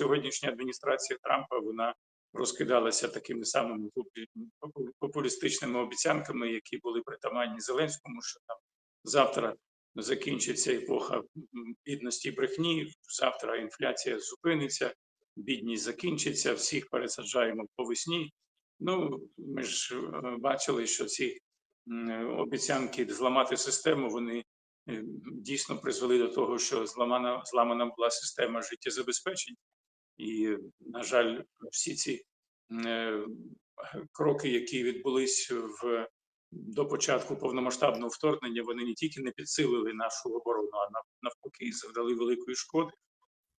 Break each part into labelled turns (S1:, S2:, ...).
S1: сьогоднішня адміністрація Трампа вона розкидалася такими самими попу- попу- популістичними обіцянками, які були притаманні Зеленському, що там завтра закінчиться епоха бідності і брехні, завтра інфляція зупиниться, бідність закінчиться, всіх пересаджаємо по весні. Ну, ми ж е, бачили, що ці обіцянки зламати систему, вони е, дійсно призвели до того, що зламана, зламана була система життєзабезпечень. І, на жаль, всі ці е, кроки, які відбулись в до початку повномасштабного вторгнення, вони не тільки не підсилили нашу оборону, а навпаки завдали великої шкоди.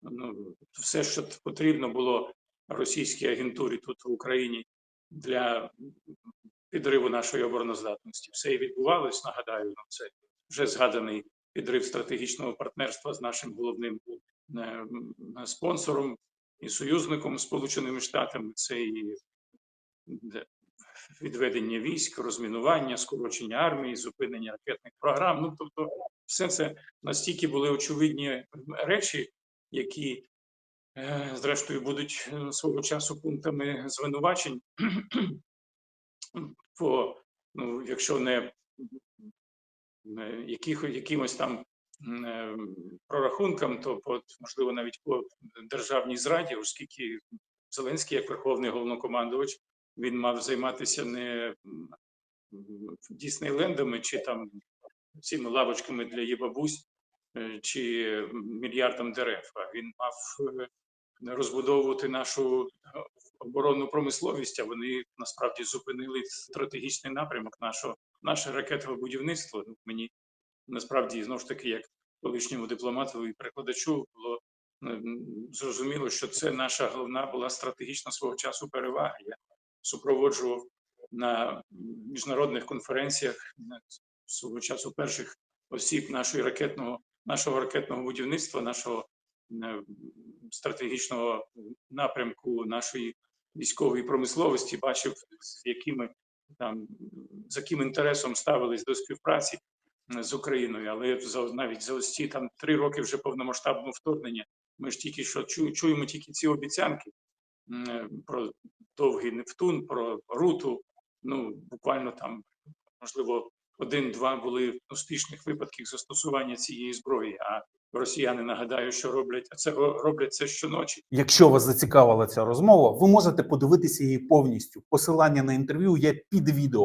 S1: Ну, все, що потрібно було російській агентурі тут в Україні для підриву нашої обороноздатності, все і відбувалось. Нагадаю, ну, це вже згаданий підрив стратегічного партнерства з нашим головним е, спонсором і союзником Сполученими Штатами. Це і відведення військ, розмінування, скорочення армії, зупинення ракетних програм. Ну тобто, все це настільки були очевидні речі, які е, зрештою будуть е, свого часу пунктами звинувачень. По ну, якщо не яких, якимось там прорахункам, то по можливо навіть по державній зраді, оскільки Зеленський, як верховний головнокомандувач, він мав займатися не Діснейлендами чи там цими лавочками для їбабусь е, чи мільярдом дерев. А він мав е, розбудовувати нашу е, оборонну промисловість, а вони насправді зупинили стратегічний напрямок нашого наше ракетове будівництво. Мені насправді знову ж таки, як колишньому дипломату і перекладачу, було зрозуміло, що це наша головна була стратегічна свого часу перевага. Я супроводжував на міжнародних конференціях свого часу перших осіб нашої ракетного нашого ракетного будівництва, нашого стратегічного напрямку нашої військової промисловості, бачив, з якими там з яким інтересом ставились до співпраці з Україною. Але за навіть за ось ці там три роки вже повномасштабного вторгнення. Ми ж тільки що чу- чуємо тільки ці обіцянки е, про довгий Нептун, про руту. Ну буквально там можливо один-два були успішних випадків застосування цієї зброї. А росіяни нагадаю, що роблять це роблять це щоночі.
S2: Якщо вас зацікавила ця розмова, ви можете подивитися її повністю. Посилання на інтерв'ю є під відео.